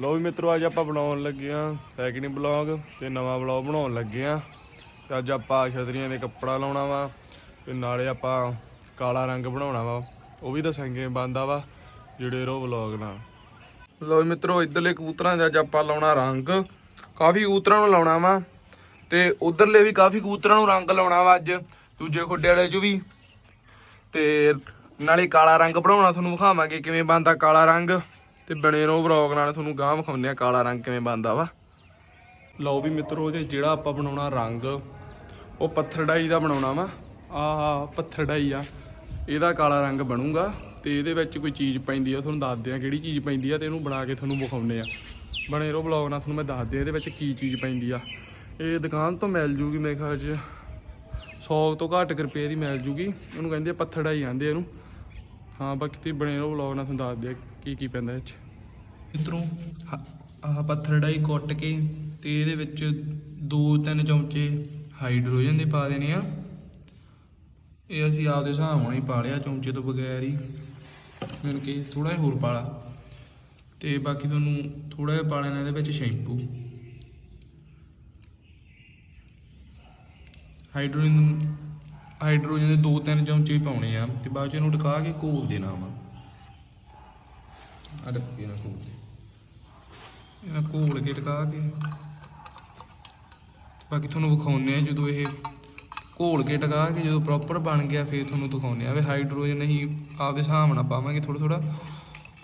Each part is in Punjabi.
ਲੋ ਵੀ ਮਿੱਤਰੋ, ਅੱਜ ਆਪਾਂ ਬਣਾਉਣ ਲੱਗੇ ਆ ਸੈਕਿੰਡ ਬਲੌਗ ਤੇ ਨਵਾਂ ਬਲੌਗ ਬਣਾਉਣ ਲੱਗੇ ਆ ਤੇ ਅੱਜ ਆਪਾਂ ਛਤਰੀਆਂ ਦੇ ਕੱਪੜਾ ਲਾਉਣਾ ਵਾ ਤੇ ਨਾਲੇ ਆਪਾਂ ਕਾਲਾ ਰੰਗ ਬਣਾਉਣਾ ਵਾ। ਉਹ ਵੀ ਦੱਸਾਂਗੇ ਬੰਦਾ ਵਾ ਜਿਹੜੇ ਰੋ ਬਲੌਗ ਨਾਲ। ਲੋ ਵੀ ਮਿੱਤਰੋ, ਇਧਰਲੇ ਕਬੂਤਰਾਂ ਦਾ ਅੱਜ ਆਪਾਂ ਲਾਉਣਾ ਰੰਗ। ਕਾਫੀ ਕਬੂਤਰਾਂ ਨੂੰ ਲਾਉਣਾ ਵਾ ਤੇ ਉਧਰਲੇ ਵੀ ਕਾਫੀ ਕਬੂਤਰਾਂ ਨੂੰ ਰੰਗ ਲਾਉਣਾ ਵਾ ਅੱਜ, ਦੂਜੇ ਖੁੱਡੇ ਵਾਲੇ ਚ ਵੀ। ਤੇ ਨਾਲੇ ਕਾਲਾ ਰੰਗ ਬਣਾਉਣਾ ਤੁਹਾਨੂੰ ਵਿਖਾਵਾਂਗੇ, ਕਿਵੇਂ ਬਣਦਾ ਕਾਲਾ ਰੰਗ। ਤੇ ਬਣੇ ਰਹੋ ਵਲੌਗ ਨਾਲ, ਤੁਹਾਨੂੰ ਗਾਂ ਵਿਖਾਉਂਦੇ ਆ ਕਾਲਾ ਰੰਗ ਕਿਵੇਂ ਬਣਦਾ ਵਾ। ਲਓ ਵੀ ਮਿੱਤਰੋ, ਜੇ ਜਿਹੜਾ ਆਪਾਂ ਬਣਾਉਣਾ ਰੰਗ, ਉਹ ਪੱਥਰਡਾਈ ਦਾ ਬਣਾਉਣਾ ਵਾ। ਆਹ ਪੱਥਰਡਾਈ ਆ। ਇਹਦਾ ਕਾਲਾ ਰੰਗ ਬਣੂਗਾ ਤੇ ਇਹਦੇ ਵਿੱਚ ਕੋਈ ਚੀਜ਼ ਪੈਂਦੀ ਆ, ਤੁਹਾਨੂੰ ਦੱਸਦੇ ਆ ਕਿਹੜੀ ਚੀਜ਼ ਪੈਂਦੀ ਆ ਤੇ ਇਹਨੂੰ ਬਣਾ ਕੇ ਤੁਹਾਨੂੰ ਵਿਖਾਉਂਦੇ ਆ। ਬਣੇ ਰਹੋ ਵਲੌਗ ਨਾਲ, ਤੁਹਾਨੂੰ ਮੈਂ ਦੱਸਦੇ ਆ ਇਹਦੇ ਵਿੱਚ ਕੀ ਚੀਜ਼ ਪੈਂਦੀ ਆ। ਇਹ ਦੁਕਾਨ ਤੋਂ ਮਿਲ ਜੂਗੀ ਮੇਰੇ ਖਿਆਲ 'ਚ। 100 ਤੋਂ ਘੱਟ ਕੁ ਰੁਪਏ ਦੀ ਮਿਲ ਜੂਗੀ। ਉਹਨੂੰ ਕਹਿੰਦੇ ਆ ਪੱਥਰ ਡਾਈ ਕਹਿੰਦੇ ਇਹਨੂੰ। ਹਾਂ, ਬਾਕੀ ਤੁਸੀਂ ਬਣੇ ਰਹੋ ਵਲੌਗ ਨਾਲ, ਤੁਹਾਨੂੰ ਦੱਸਦੇ ਆ ਕੀ ਕੀ ਪੈਂਦਾ ਇਹ 'ਚ। ਮਿੱਤਰੋਂ ਆਹ ਪੱਥਰ ਡਾਈ ਕੁੱਟ ਕੇ ਤੇ ਇਹਦੇ ਵਿੱਚ ਦੋ ਤਿੰਨ ਚਮਚੇ ਹਾਈਡਰੋਜਨ ਦੇ ਪਾ ਦੇਣੇ ਆ। ਇਹ ਅਸੀਂ ਆਪਦੇ ਹਿਸਾਬ ਨਾਲ ਹੀ ਪਾ ਲਿਆ ਚਮਚੇ ਤੋਂ ਬਗੈਰ ਹੀ। ਮੈਨੂੰ ਕਿ ਥੋੜਾ ਜਿਹਾ ਹੋਰ ਪਾ ਲਾ। ਤੇ ਬਾਕੀ ਤੁਹਾਨੂੰ ਥੋੜਾ ਜਿਹਾ ਪਾ ਲੈਣਾ ਇਹਦੇ ਵਿੱਚ ਸ਼ੈਂਪੂ। ਹਾਈਡਰੋਜਨ ਹਾਈਡਰੋਜਨ ਦੇ ਦੋ ਤਿੰਨ ਚਮਚੇ ਪਾਉਣੇ ਆ ਤੇ ਬਾਅਦ ਚ ਇਹਨੂੰ ਟਕਾ ਕੇ ਘੋਲ ਦੇਣਾ ਵਾ। ਆ ਡੱਬੇ ਨਾਲ ਘੋਲ ਇਹਨਾਂ ਘੋਲ ਕੇ ਟਕਾ ਕੇ ਬਾਕੀ ਤੁਹਾਨੂੰ ਵਿਖਾਉਂਦੇ ਆ ਜਦੋਂ ਇਹ ਘੋਲ ਕੇ ਟਕਾ ਕੇ ਜਦੋਂ ਪ੍ਰੋਪਰ ਬਣ ਗਿਆ, ਫਿਰ ਤੁਹਾਨੂੰ ਦਿਖਾਉਂਦੇ ਆ। ਵੀ ਹਾਈਡਰੋਜਨ ਅਸੀਂ ਆਪਦੇ ਹਿਸਾਬ ਨਾਲ ਪਾਵਾਂਗੇ ਥੋੜਾ ਥੋੜਾ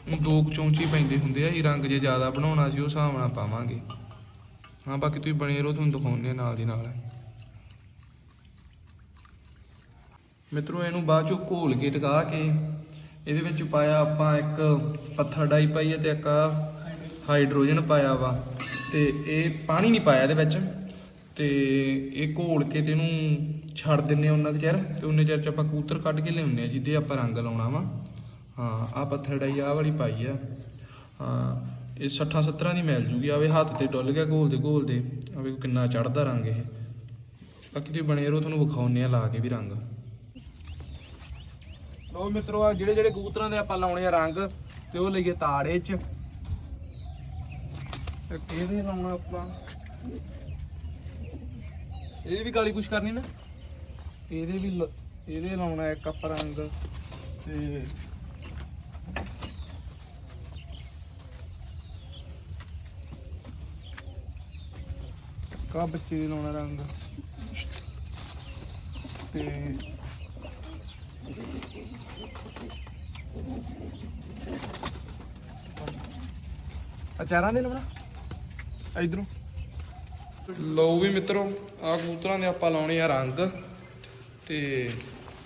ਹੁਣ ਦੋ ਕੁ ਚਮਚੇ ਪੈਂਦੇ ਹੁੰਦੇ ਆ, ਇਹ ਰੰਗ ਜੇ ਜ਼ਿਆਦਾ ਬਣਾਉਣਾ ਸੀ ਉਹ ਹਿਸਾਬ ਨਾਲ ਪਾਵਾਂਗੇ। ਹਾਂ, ਬਾਕੀ ਤੁਸੀਂ ਬਣੇ ਰਹੋ, ਤੁਹਾਨੂੰ ਦਿਖਾਉਂਦੇ ਆ ਨਾਲ ਦੀ ਨਾਲ। ਮਿੱਤਰੋ, ਇਹਨੂੰ ਬਾਅਦ ਚੋਂ ਘੋਲ ਕੇ ਟਕਾ ਕੇ ਇਹਦੇ ਵਿੱਚ ਪਾਇਆ ਆਪਾਂ ਇੱਕ ਪੱਥਰ ਡਾਈ ਪਾਈ ਹੈ ਤੇ ਇੱਕ ਹਾਈਡਰੋਜਨ ਪਾਇਆ ਵਾ। ਤੇ ਇਹ ਪਾਣੀ ਨਹੀਂ ਪਾਇਆ ਇਹਦੇ ਵਿੱਚ। ਤੇ ਇਹ ਘੋਲ ਕੇ ਤੇ ਇਹਨੂੰ ਛੱਡ ਦਿੰਨੇ ਆ ਉਹਨਾਂ ਕੁ ਚਿਰ। ਤੇ ਉਹਨੇ ਚਿਰ ਚ ਆਪਾਂ ਕੂਤਰ ਕੱਢ ਕੇ ਲਿਆਉਂਦੇ ਆ ਜਿਹਦੇ ਆਪਾਂ ਰੰਗ ਲਾਉਣਾ ਵਾ। ਹਾਂ ਆ ਪੱਥਰ ਡਾਈ ਆਹ ਵਾਲੀ ਪਾਈ ਆ। ਹਾਂ, ਇਹ 60 70 ਦੀ ਮਿਲ ਜੂਗੀ। ਆਵੇ ਹੱਥ ਤੇ ਡੁੱਲ ਗਿਆ ਘੋਲ ਦੇ ਘੋਲ ਦੇ। ਆਵੇ ਕਿੰਨਾ ਚੜਦਾ ਰੰਗ ਇਹ। ਬਾਕੀ ਤੁਸੀਂ ਬਣੇ ਰਹੋ, ਤੁਹਾਨੂੰ ਵਿਖਾਉਂਦੇ ਆ ਲਾ ਕੇ ਵੀ ਰੰਗ। ਲੋ ਮਿੱਤਰੋ ਆ ਜਿਹੜੇ ਜਿਹੜੇ ਕਬੂਤਰਾਂ ਦੇ ਆਪਾਂ ਲਾਉਣੇ ਆ ਰੰਗ, ਤੇ ਉਹ ਲਈਏ ਤਾੜੇ ਚ। ਤੇ ਕਿਹਦੇ ਲਾਉਣਾ ਆਪਾਂ? ਇਹਦੀ ਵੀ ਕਾਲੀ ਕੁਛ ਕਰਨੀ ਨਾ। ਇਹਦੇ ਵੀ ਲ- ਇਹਦੇ ਲਾਉਣਾ ਇੱਕ ਆਪਾਂ ਰੰਗ, ਤੇ ਕਾ ਬੱਚੇ ਦੇ ਲਾਉਣਾ ਰੰਗ। ਤੇ ਅਚਾਰਾਂ ਦੇ ਲਾਉਣਾ? ਇਧਰੋਂ। ਲਓ ਵੀ ਮਿੱਤਰੋ ਆ ਕਬੂਤਰਾਂ ਦੇ ਆਪਾਂ ਲਾਉਣੇ ਆ ਰੰਗ। ਤੇ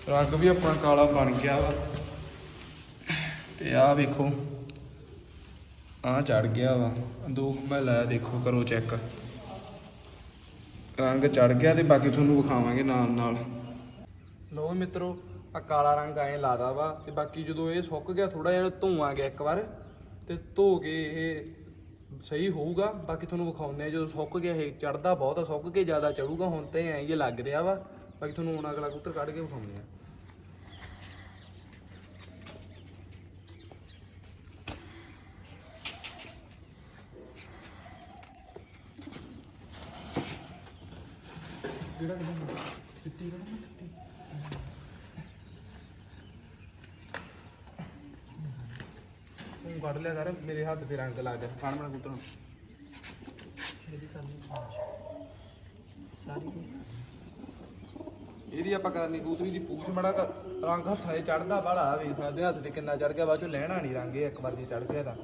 ਰੰਗ ਵੀ ਆਪਣਾ ਕਾਲਾ ਬਣ ਗਿਆ ਵਾ। ਤੇ ਆਹ ਵੇਖੋ ਆ ਚੜ ਗਿਆ ਵਾ। ਦੋ ਮੈਂ ਲਾਇਆ ਦੇਖੋ ਕਰੋ ਚੈੱਕ ਰੰਗ ਚੜ ਗਿਆ ਤੇ ਬਾਕੀ ਤੁਹਾਨੂੰ ਵਿਖਾਵਾਂਗੇ ਨਾਲ ਨਾਲ। ਲਓ ਮਿੱਤਰੋ ਆ ਕਾਲਾ ਰੰਗ ਐਂ ਲਾਦਾ ਵਾ। ਤੇ ਬਾਕੀ ਜਦੋਂ ਇਹ ਸੁੱਕ ਗਿਆ ਥੋੜਾ ਜਿਹਾ ਧੋਵਾਂਗੇ ਇੱਕ ਵਾਰ ਤੇ ਧੋ ਕੇ ਇਹ ਸਹੀ ਹੋਊਗਾ। ਬਾਕੀ ਤੁਹਾਨੂੰ ਵਿਖਾਉਂਦੇ ਆ ਜਦੋਂ ਸੁੱਕ ਗਿਆ ਇਹ ਚੜਦਾ ਬਹੁਤ ਆ, ਸੁੱਕ ਕੇ ਜ਼ਿਆਦਾ ਚੜੂਗਾ ਹੁਣ ਤੇ ਐਂ ਜੇ ਲੱਗ ਰਿਹਾ ਵਾ। ਬਾਕੀ ਤੁਹਾਨੂੰ ਹੁਣ ਅਗਲਾ ਕਬੂਤਰ ਕੱਢ ਕੇ ਵਿਖਾਉਂਦੇ ਆ ਜਿਹੜਾ ਕਿਹੜਾ ਚਿੱਟੀ ਕਿਹੜਾ ਚਿੱਟੀ। ਕੱਢ ਲਿਆ ਕਰ ਮੇਰੇ ਹੱਥ ਤੇ ਰੰਗ ਲੱਗ ਗਿਆ ਫੜ ਮੇਰਾ ਕਬੂਤਰ ਨੂੰ ਇਹਦੀ ਆਪਾਂ ਕਰਨੀ ਦੂਸਰੀ ਦੀ ਪੂਛ ਮੜਾ ਰੰਗ ਹੱਥਾਂ 'ਤੇ ਚੜਦਾ ਬਾਹਲਾ ਵੇਖ ਸਕਦੇ ਹੱਥ ਤੇ ਕਿੰਨਾ ਚੜ ਗਿਆ ਬਾਅਦ ਚੋਂ ਲੈਣਾ ਨਹੀਂ ਰੰਗ ਇਹ ਇੱਕ ਵਾਰ ਜੇ ਚੜ ਗਿਆ ਤਾਂ।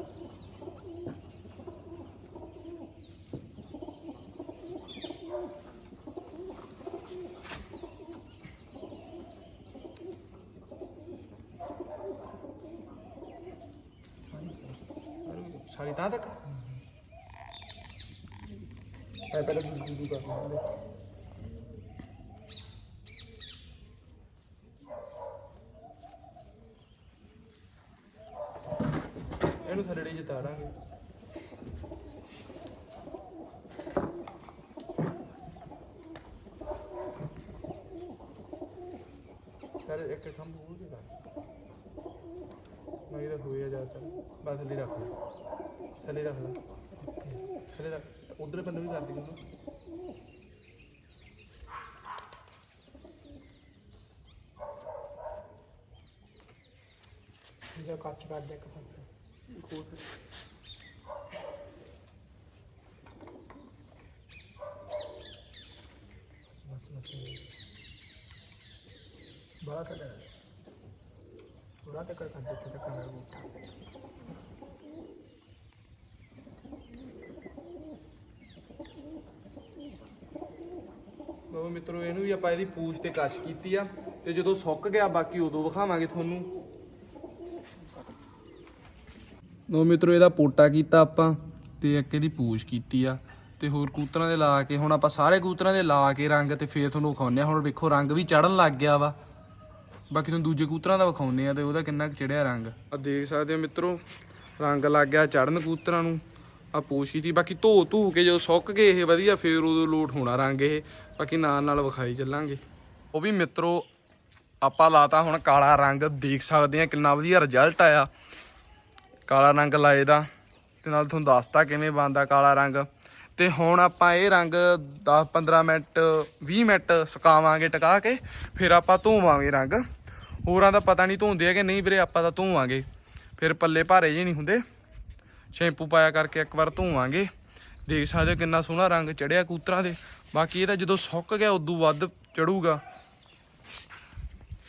ਸਾਰੀ ਤਾਂ ਤੱਕ? ਐ ਪਹਿਲਾਂ ਦੂਜੀ ਦੂਜੀ ਕਰ ਇਹਨੂੰ ਥੱਲੇ ਜਿਹੇ ਤਾੜਾਂਗੇ ਕਰ ਇੱਕ ਖੰਭ ਹੋਰ ਦੇ ਕਰ ਮੈਂ ਇਹਦਾ ਹੋਇਆ ਜਾ ਬਸ ਲਈ ਰੱਖ। ਥੱਲੇ ਰੱਖ ਲੈ। ਥੱਲੇ ਰੱਖ। ਉਧਰ ਪੱਲੇ ਵੀ ਕਰ ਦੇ ਕਿਨੂੰ ਜੋ ਕੱਚ ਕਰ ਦੇ ਇੱਕ ਪਾਸੇ। ਖੋਲ ਬੜਾ ਕਰ ਥੋੜਾ ਤੱਕ ਕਰ ਦੇ ਤੇ ਕਰ ਬੂਟਾ ਮਿੱਤਰੋ, ਇਹਨੂੰ ਵੀ ਆਪਾਂ ਇਹਦੀ ਪੂਛ ਤੇ ਕਸ਼ ਕੀਤੀ ਆ ਤੇ ਜਦੋਂ ਸੁੱਕ ਗਿਆ, ਬਾਕੀ ਉਦੋਂ ਵਿਖਾਵਾਂਗੇ ਤੁਹਾਨੂੰ। ਲੋ ਮਿੱਤਰੋ, ਇਹਦਾ ਪੋਟਾ ਕੀਤਾ ਆਪਾਂ ਤੇ ਇੱਕ ਇਹਦੀ ਪੂਛ ਕੀਤੀ ਆ ਤੇ ਹੋਰ ਕੂਤਰਾਂ ਦੇ ਲਾ ਕੇ, ਹੁਣ ਆਪਾਂ ਸਾਰੇ ਕੂਤਰਾਂ ਦੇ ਲਾ ਕੇ ਰੰਗ ਤੇ ਫੇਰ ਤੁਹਾਨੂੰ ਵਿਖਾਉਂਦੇ ਆ। ਹੁਣ ਵੇਖੋ, ਰੰਗ ਵੀ ਚੜਨ ਲੱਗ ਗਿਆ ਵਾ। ਬਾਕੀ ਤੁਹਾਨੂੰ ਦੂਜੇ ਕੂਤਰਾਂ ਦਾ ਵਿਖਾਉਂਦੇ ਆ ਤੇ ਉਹਦਾ ਕਿੰਨਾ ਕੁ ਚੜਿਆ ਰੰਗ। ਆ ਦੇਖ ਸਕਦੇ ਹੋ ਮਿੱਤਰੋ, ਰੰਗ ਲੱਗ ਗਿਆ ਚੜਨ ਕੂਤਰਾਂ ਨੂੰ। ਆ ਪੂਛੀ ਦੀ ਬਾਕੀ ਧੋ ਧੂ ਕੇ ਜਦੋਂ ਸੁੱਕ ਗਏ ਇਹ, ਵਧੀਆ, ਫੇਰ ਉਦੋਂ ਲੋਟ ਹੋਣਾ ਰੰਗ ਇਹ। ਬਾਕੀ ਨਾਲ ਨਾਲ ਵਿਖਾਈ ਚੱਲਾਂਗੇ। ਉਹ ਵੀ ਮਿੱਤਰੋ, ਆਪਾਂ ਲਾਤਾ ਹੁਣ ਕਾਲਾ ਰੰਗ, ਦੇਖ ਸਕਦੇ ਆ ਕਿੰਨਾ ਵਧੀਆ ਰਿਜ਼ਲਟ ਆਇਆ। ਕਾਲਾ ਰੰਗ ਲਾਏ ਦਾ, ਤੇ ਨਾਲ ਤੁਹਾਨੂੰ ਦੱਸਤਾ ਕਿਵੇਂ ਬਣਦਾ ਕਾਲਾ ਰੰਗ। ਤੇ ਹੁਣ ਆਪਾਂ ਇਹ ਰੰਗ 10 15 ਮਿੰਟ 20 ਮਿੰਟ ਸੁਕਾਵਾਂਗੇ ਟਿਕਾ ਕੇ, ਫਿਰ ਆਪਾਂ ਧੋਵਾਂਗੇ ਰੰਗ। ਹੋਰਾਂ ਦਾ ਪਤਾ ਨਹੀਂ ਧੋਂਦੇ ਆ ਕਿ ਨਹੀਂ ਵੀਰੇ, ਆਪਾਂ ਤਾਂ ਧੋਵਾਂਗੇ। ਫਿਰ ਪੱਲੇ ਭਾਰੇ ਜਿਹੇ ਨਹੀਂ ਹੁੰਦੇ। ਸ਼ੈਂਪੂ ਪਾਇਆ ਕਰਕੇ ਇੱਕ ਵਾਰ ਧੋਵਾਂਗੇ। ਦੇਖ ਸਕਦੇ ਹੋ ਕਿੰਨਾ ਸੋਹਣਾ ਰੰਗ ਚੜਿਆ ਕੂਤਰਾਂ ਦੇ। ਬਾਕੀ ਇਹ ਤਾਂ ਜਦੋਂ ਸੁੱਕ ਗਿਆ, ਉਦੋਂ ਵੱਧ ਚੜੂਗਾ।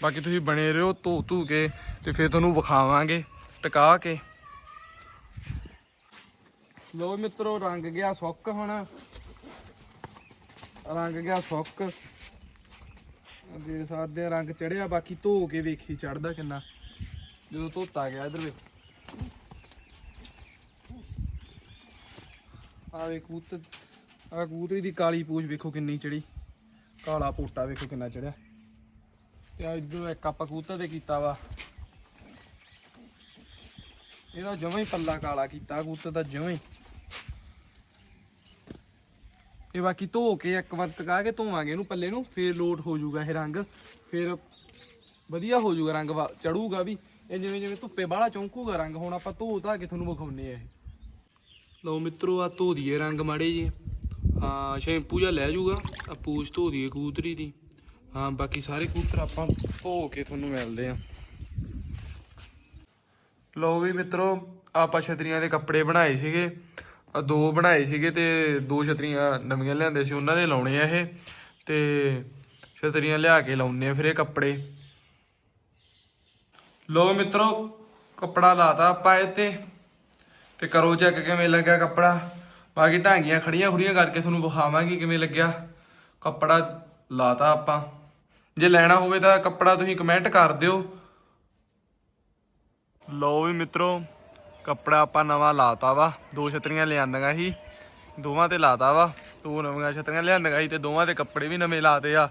ਬਾਕੀ ਤੁਸੀਂ ਬਣੇ ਰਹੋ, ਧੋ ਧੂ ਕੇ ਤੇ ਫਿਰ ਤੁਹਾਨੂੰ ਵਿਖਾਵਾਂਗੇ, ਟਿਕਾ ਕੇ। ਲੋ ਮਿੱਤਰੋ, ਰੰਗ ਗਿਆ ਸੁੱਕ ਹੁਣ। ਰੰਗ ਗਿਆ ਸੁੱਕ। ਦੇ ਸਕਦੇ ਰੰਗ ਚੜਿਆ। ਬਾਕੀ ਧੋ ਕੇ ਵੇਖੀ ਚੜਦਾ ਕਿੰਨਾ। ਜਦੋਂ ਧੋਤਾ ਗਿਆ ਇਧਰ ਵੇ। ਆ ਵੇ ਆ ਕੂਤਰੀ ਦੀ ਕਾਲੀ ਪੂਛ ਵੇਖੋ ਕਿੰਨੀ ਚੜੀ। ਕਾਲਾ ਪੋਟਾ ਵੇਖੋ ਕਿੰਨਾ ਚੜਿਆ। ਤੇ ਆ ਇਧਰ ਇੱਕ ਆਪਾਂ ਕੂਤਰ ਤੇ ਕੀਤਾ ਵਾ। ਇਹਦਾ ਜਮਾਂ ਹੀ ਪੱਲਾ ਕਾਲਾ ਕੀਤਾ ਕੂਤਰ ਦਾ ਜਮਾਂ ਹੀ। ਇਹ ਬਾਕੀ ਧੋ ਕੇ ਇੱਕ ਵਾਰ ਟਕਾ ਕੇ ਧੋਵਾਂਗੇ ਇਹਨੂੰ ਪੱਲੇ ਨੂੰ, ਫੇਰ ਲੋਟ ਹੋ ਜਾਊਗਾ ਇਹ ਰੰਗ। ਫੇਰ ਵਧੀਆ ਹੋ ਜਾਊਗਾ ਰੰਗ ਚੜੂਗਾ ਵੀ। ਇਹ ਜਿਵੇਂ ਜਿਵੇਂ ਧੁੱਪੇ ਬਾਹਲਾ ਚੌਂਕੂਗਾ ਰੰਗ, ਹੁਣ ਆਪਾਂ ਧੋ ਧਾ ਕੇ ਤੁਹਾਨੂੰ ਵਿਖਾਉਨੇ ਆ ਇਹ। ਲਓ ਮਿੱਤਰੋ ਆ ਧੋ ਦਈਏ ਰੰਗ ਮਾੜੇ ਜੀ ਹਾਂ ਸ਼ੈਂਪੂ ਜਾਂ ਲੈ ਜੂਗਾ ਆ ਪੂਛ ਧੋ ਦੀਏ ਕਬੂਤਰੀ ਦੀ। ਹਾਂ, ਬਾਕੀ ਸਾਰੇ ਕਬੂਤਰ ਆਪਾਂ ਧੋ ਕੇ ਤੁਹਾਨੂੰ ਮਿਲਦੇ ਆ ਲਓ ਵੀ ਮਿੱਤਰੋ, ਆਪਾਂ ਛਤਰੀਆਂ ਦੇ ਕੱਪੜੇ ਬਣਾਏ ਸੀਗੇ। ਆ ਦੋ ਬਣਾਏ ਸੀਗੇ ਤੇ ਦੋ ਛਤਰੀਆਂ ਨਵੀਆਂ ਲਿਆਂਦੇ ਸੀ, ਉਹਨਾਂ ਦੇ ਲਾਉਣੇ ਆ ਇਹ। ਤੇ ਛਤਰੀਆਂ ਲਿਆ ਕੇ ਲਾਉਣੇ ਆ ਫਿਰ ਇਹ ਕੱਪੜੇ। ਲੋ ਮਿੱਤਰੋ, ਕੱਪੜਾ ਲਾਤਾ ਆਪਾਂ ਇਹ ਤੇ ਤੇ ਕਰੋ ਚੈੱਕ ਕਿਵੇਂ ਲੱਗਾ ਕੱਪੜਾ। ਬਾਕੀ ਢਾਂਗੀਆਂ ਖੜੀਆਂ ਖੁੜੀਆਂ ਕਰਕੇ ਤੁਹਾਨੂੰ ਵਿਖਾਵਾਂਗੇ ਕਿਵੇਂ ਲੱਗਿਆ। ਕੱਪੜਾ ਲਾਤਾ ਆਪਾਂ। ਜੇ ਲੈਣਾ ਹੋਵੇ ਤਾਂ ਕੱਪੜਾ ਤੁਸੀਂ ਕਮੈਂਟ ਕਰ ਦਿਓ। ਲਓ ਵੀ ਮਿੱਤਰੋ, ਕੱਪੜਾ ਆਪਾਂ ਨਵਾਂ ਲਾਤਾ ਵਾ। ਦੋ ਛਤਰੀਆਂ ਲਿਆਂਦੀਆਂ ਸੀ, ਦੋਵਾਂ ਤੇ ਲਾਤਾ ਵਾ। ਦੋ ਨਵੀਆਂ ਛਤਰੀਆਂ ਲਿਆਂਦੀਆਂ ਸੀ ਤੇ ਦੋਵਾਂ ਤੇ ਕੱਪੜੇ ਵੀ ਨਵੇਂ ਲਾਤੇ ਆ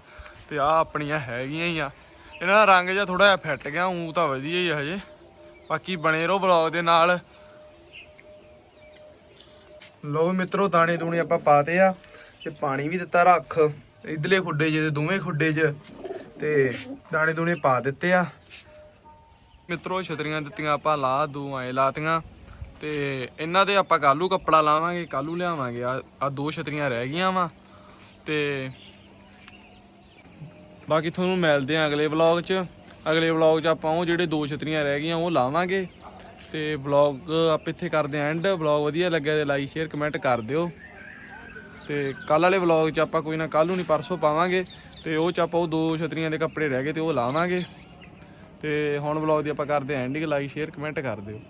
ਤੇ ਆ ਆਪਣੀਆਂ ਹੈਗੀਆਂ ਹੀ ਆ। ਇਹਨਾਂ ਦਾ ਰੰਗ ਜਿਹਾ ਥੋੜਾ ਜਿਹਾ ਫਿੱਟ ਗਿਆ ਉਂ ਤਾਂ ਵਧੀਆ ਹੀ ਆ ਹਜੇ। ਬਾਕੀ ਬਣੇ ਰਹੋ ਵਲੌਗ ਦੇ ਨਾਲ। ਲੋ ਮਿੱਤਰੋ, ਦਾਣੇ ਦੂਣੇ ਆਪਾਂ ਪਾਤੇ ਆ ਤੇ ਪਾਣੀ ਵੀ ਦਿੱਤਾ ਰੱਖ। ਇਧਰਲੇ ਖੁੱਡੇ 'ਚ ਦੋਵੇਂ ਖੁੱਡੇ 'ਚ ਤੇ ਦਾਣੇ ਦੂਣੇ ਪਾ ਦਿੱਤੇ ਆ। ਮਿੱਤਰੋ, ਛਤਰੀਆਂ ਦਿੱਤੀਆਂ ਆਪਾਂ, ਲਾ, ਦੋ ਐ ਲਾਤੀਆਂ। ਤੇ ਇਹਨਾਂ ਤੇ ਆਪਾਂ ਕੱਲੂ ਕੱਪੜਾ ਲਾਵਾਂਗੇ, ਕੱਲੂ ਲਿਆਵਾਂਗੇ। ਆ ਆ ਦੋ ਛਤਰੀਆਂ ਰਹਿ ਗਈਆਂ ਵਾ। ਤੇ ਬਾਕੀ ਤੁਹਾਨੂੰ ਮਿਲਦੇ ਆ ਅਗਲੇ ਵਲੌਗ 'ਚ। ਅਗਲੇ ਵਲੌਗ 'ਚ ਆਪਾਂ ਉਹ ਜਿਹੜੇ ਦੋ ਛਤਰੀਆਂ ਰਹਿ ਗਈਆਂ, ਉਹ ਲਾਵਾਂਗੇ। ਤੇ ਵਲੌਗ ਆਪ ਇੱਥੇ ਕਰਦੇ ਆਂ ਐਂਡ ਵਲੌਗ ਵਧੀਆ ਲੱਗਿਆ ਤੇ ਲਾਈਕ ਸ਼ੇਅਰ ਕਮੈਂਟ ਕਰ ਦਿਓ। ਤੇ ਕੱਲ ਵਾਲੇ ਵਲੌਗ 'ਚ ਆਪਾਂ ਕੋਈ ਨਾ ਕੱਲ ਨੂੰ ਨਹੀਂ ਪਰਸੋਂ ਪਾਵਾਂਗੇ। ਤੇ ਉਹ 'ਚ ਆਪਾਂ ਉਹ ਦੋ ਛਤਰੀਆਂ ਦੇ ਕੱਪੜੇ ਰਹਿ ਗਏ ਤੇ ਉਹ ਲਾਵਾਂਗੇ। ਤੇ ਹੁਣ ਵਲੌਗ ਦੀ ਆਪਾਂ ਕਰਦੇ ਆਂ ਐਂਡਿੰਗ ਲਾਈਕ ਸ਼ੇਅਰ ਕਮੈਂਟ ਕਰ ਦਿਓ।